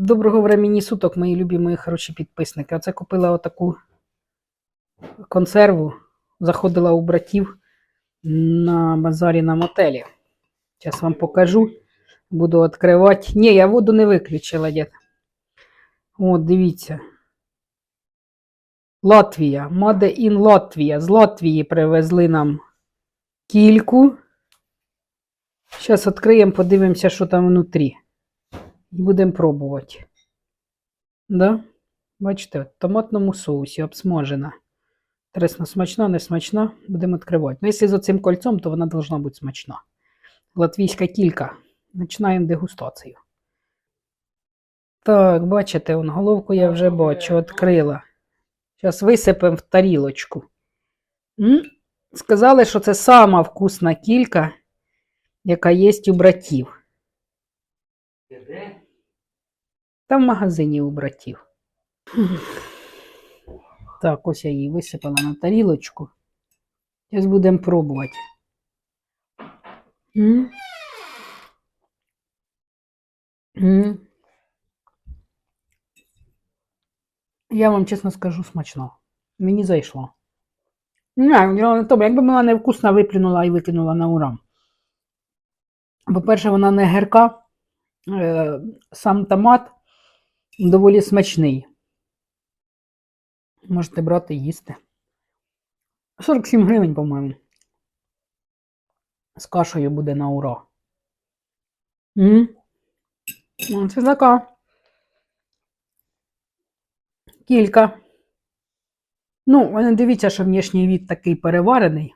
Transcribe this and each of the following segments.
Доброго времені суток, мої любі, хороші підписники. Оце купила отаку консерву. Заходила у братів на базарі на мотелі. Зараз вам покажу. Буду відкривати. Ні, я воду не виключила, дід. От, дивіться. Латвія. Made in Латвія. З Латвії привезли нам кільку. Зараз відкриємо, подивимося, що там внутрі. І будемо пробувати. Да? Бачите, в томатному соусі обсмажена. Інтересно, смачна, не смачна. Будемо відкривати. Ну, якщо з оцим кольцом, то вона должна бути смачна. Латвійська кілька. Починаємо дегустацію. Так, бачите, он, головку я вже бачу, відкрила. Зараз висипемо в тарілочку. М? Сказали, що це сама вкусна кілька, яка є у братів. Та в магазині у братів. Так, ось я її висипала на тарілочку. Зараз будемо пробувати. Я вам чесно скажу смачно. Мені зайшло. Не, тому, якби вона невкусно виплюнула і викинула на урам. По-перше, вона не гірка, е, сам томат доволі смачний. Можете брати і їсти. 47 гривень, по-моєму. З кашею буде на ура. М? Це така. Кілька. Ну, ви не дивіться, що внешній від такий переварений.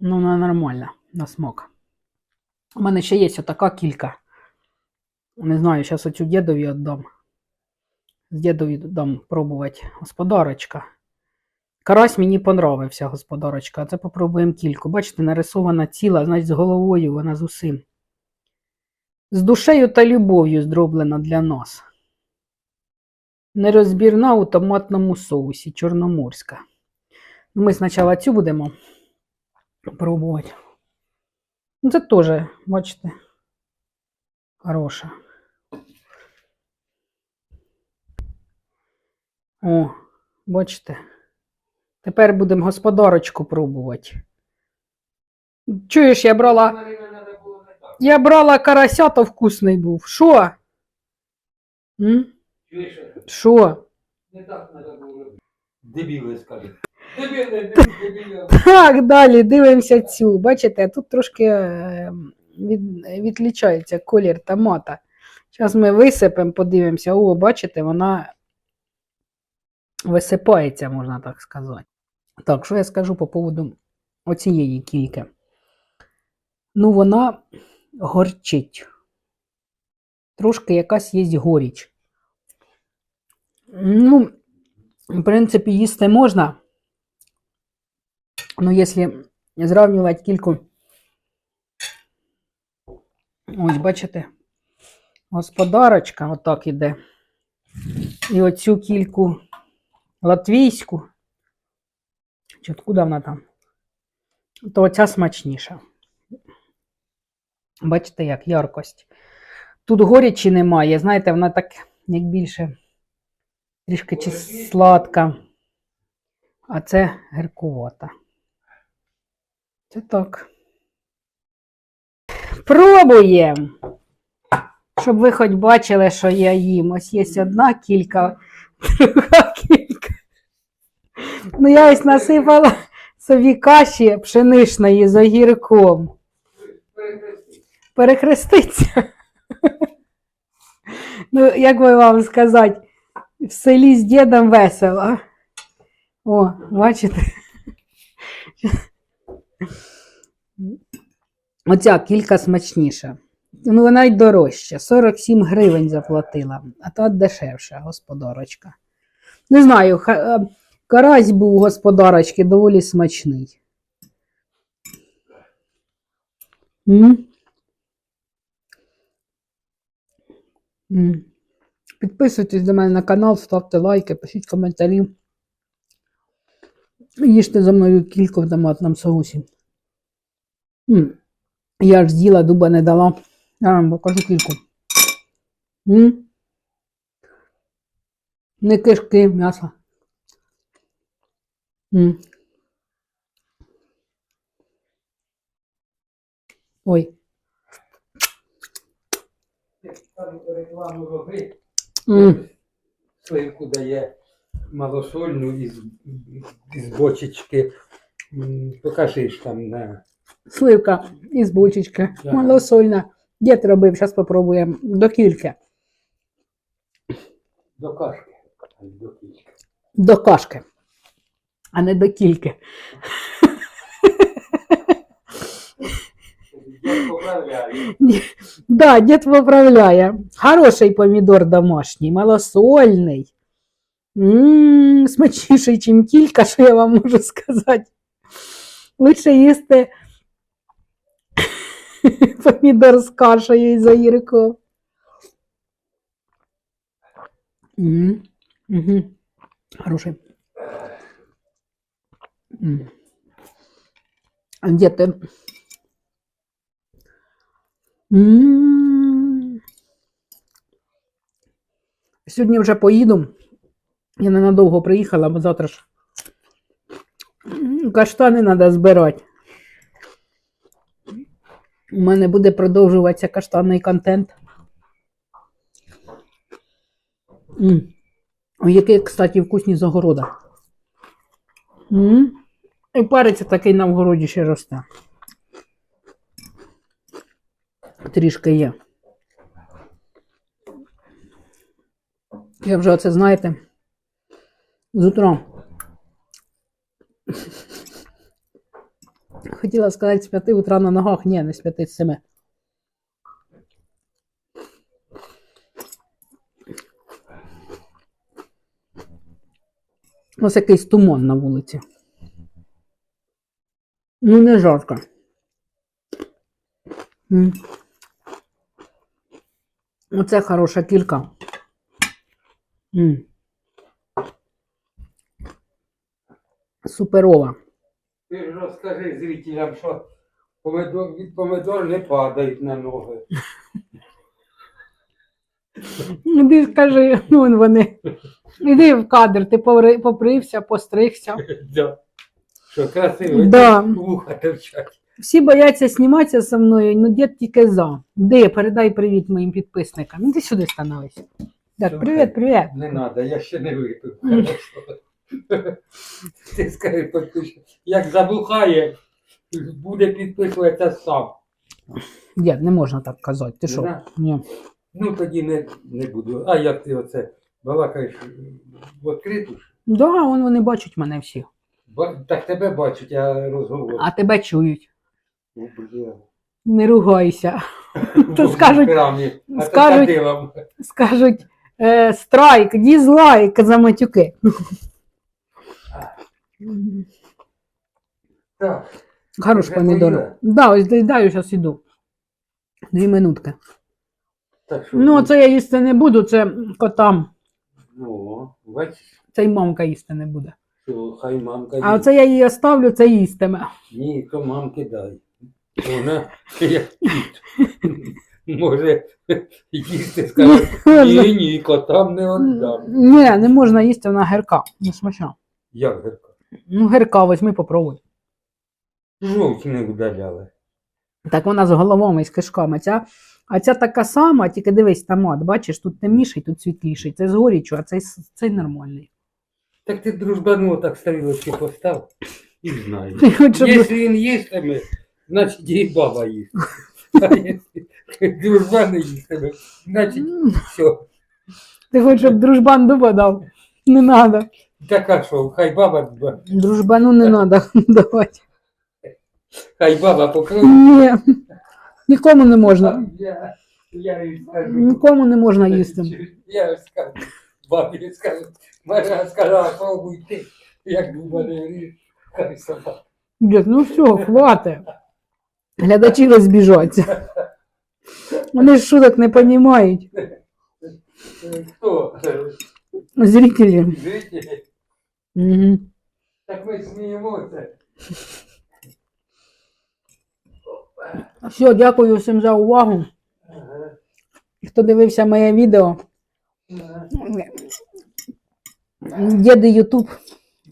Ну, вона нормальна на смак. У мене ще є отака кілька. Не знаю, зараз оцю дідові віддам. З дідові дам пробувати господарочка. Карась мені понравився, господарочка. А це попробуємо кільку. Бачите, нарисована ціла, значить, з головою вона з усім. З душею та любов'ю зроблена для нас. Нерозбірна у томатному соусі, чорноморська. Ну, Ми спочатку цю будемо пробувати. Ну, це теж, бачите, хороша. О, бачите. Тепер будемо господарочку пробувати. Чуєш, я брала. Я брала карася, то вкусний був. Що? Що? не так треба було. Дебіли, скажи. Дебіли, дебіли. Так, далі дивимося цю. Бачите, тут трошки е, від, відлічається колір томата. Зараз ми висипемо, подивимося. О, бачите, вона висипається, можна так сказати. Так, що я скажу по поводу оцієї кільки? Ну, вона горчить. Трошки якась є горіч. Ну, в принципі, їсти можна. Ну, якщо зрівнювати кільку. Ось, бачите, господарочка отак іде. І оцю кільку латвійську. Чи откуда вона там? То оця смачніша. Бачите, як яркость. Тут горячі немає. Знаєте, вона так, як більше, трішки чи сладка. А це гіркувата. Це так. Пробуємо. Щоб ви хоч бачили, що я їм. Ось є одна кілька, друга. Ну, я ось насипала собі каші пшеничної з огірком. Перехреститься. Ну, як би вам сказати, в селі з дідом весело. О, бачите? Оця кілька смачніша. Ну, вона й дорожча. 47 гривень заплатила, а та дешевша господарочка. Не знаю, ха- карась був у господарочки доволі смачний. М? Підписуйтесь до мене на канал, ставте лайки, пишіть коментарі. Їжте за мною кілько в томатному соусі. М. Я ж з'їла, дуба не дала. Я вам покажу кільку. М? Не кишки, м'ясо. М. Ой. Рекламу роби. М. Сливку дає малосольну із, із бочечки. М, Покажи ж там на Сливка із бочечки. Да. Малосольна. Дід робив, зараз попробуємо. До кільки. до кашки. До кічки. До кашки. А не до кільки. Я поправляю. Да, дід поправляє. Хороший помідор домашній, малосольний. М, Смачніший, ніж кілька, що я вам можу сказати. Лучше їсти помідор з кашею і з огірком. Хороший. М. А Де ти? Сьогодні вже поїду. Я ненадовго приїхала, бо завтра ж каштани треба збирати. У мене буде продовжуватися каштанний контент. М. Які, кстати, вкусні з огорода. М. І перець такий на вгороді ще росте. Трішки є. Я вже оце, знаєте, з утра. Хотіла сказати з п'яти утра на ногах, ні, не з п'яти, з семи. Ось якийсь туман на вулиці. Ну, не жарко. М. Оце хороша кілька. М. Суперова. Ти ж розкажи зрителям, що помидор, від помидор не падають на ноги. Іди скажи, ну вон вони. Іди в кадр, ти поври- попрився, постригся. Да. Що красиво, Да. вуха терчать. Всі бояться зніматися зі мною, ну дід тільки за. Де, передай привіт моїм підписникам. Ну, ти сюди становись. Так, привіт, привіт. Не треба, я ще не випив. Ти скажи, підпиш, як забухає, буде підписуватися сам. Дід, не можна так казати. Ти що? Ні. Ну тоді не, не буду. А як ти оце балакаєш в відкриту? ж? Да, вон вони бачать мене всі. Ба- Так тебе бачать, я розговорю. А тебе чують. Ну, бля. Не ругайся. То скажуть- храмі, а то скажуть- кадилом. Скажуть е, страйк, дізлайк за матюки. Так, Хорош Вже помідор. поїла? Да, ось доїдаю, зараз іду. Дві минутки. так що, Ну, це я їсти не буду, це котам. ну, бачиш, Це й мамка їсти не буде. Що хай мамка А їсть. оце я її оставлю, це їстиме. Ні, то мамки дай. Вона як кіт. Може їсти скаже, ні, ні, котам не віддам. Ні, не можна їсти, вона гірка. Не смачна. Як гірка? Ну, гірка, возьми, попробуй. Жовч не вдаляли. Так вона з головами і з кишками. Ця, а ця така сама, тільки дивись, томат, бачиш, тут темніший, тут світліший. Це з горіччю, а цей, с- цей нормальний. Так ти дружбану так стрілочки постав і знай. Ти Якщо він їстиме, значить і баба їсть. А якщо дружба не їстиме, значить все. Ти хочеш, щоб дружбан дуба дав? Не треба. Така що, хай баба дба, Дружбану не треба давати. хай баба покриє. Ні. Нікому не можна. Я, я їй скажу. Нікому не можна їсти. Я скажу, бабі скажу, Марія сказала, пробуй ти, як ріж, хай собака. Дід, ну все, хватить. Глядачі розбіжаться. Вони ж шуток не розуміють. Хто? Зрителі. Жителі? Угу. Так ми сміємося. Все, дякую всім за увагу. Хто дивився моє відео, діди Ютуб.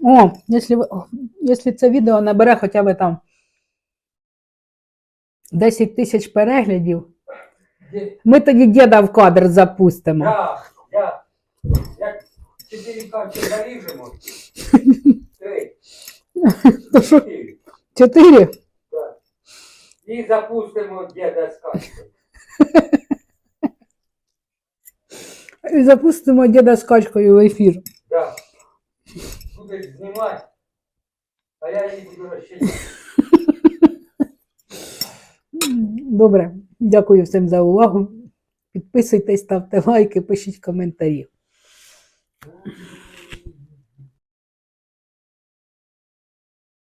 О, якщо, якщо це відео набере хоча б там 10 тисяч переглядів, ми тоді діда в кадр запустимо. Я, я, як чотири качі заріжемо. Три, чотири. чотири? так. І запустимо діда з качкою. І запустимо діда з качкою в ефір. Да. Будеш знімати, а я її буду розчиняти. Добре, дякую всім за увагу. Підписуйтесь, ставте лайки, пишіть коментарі.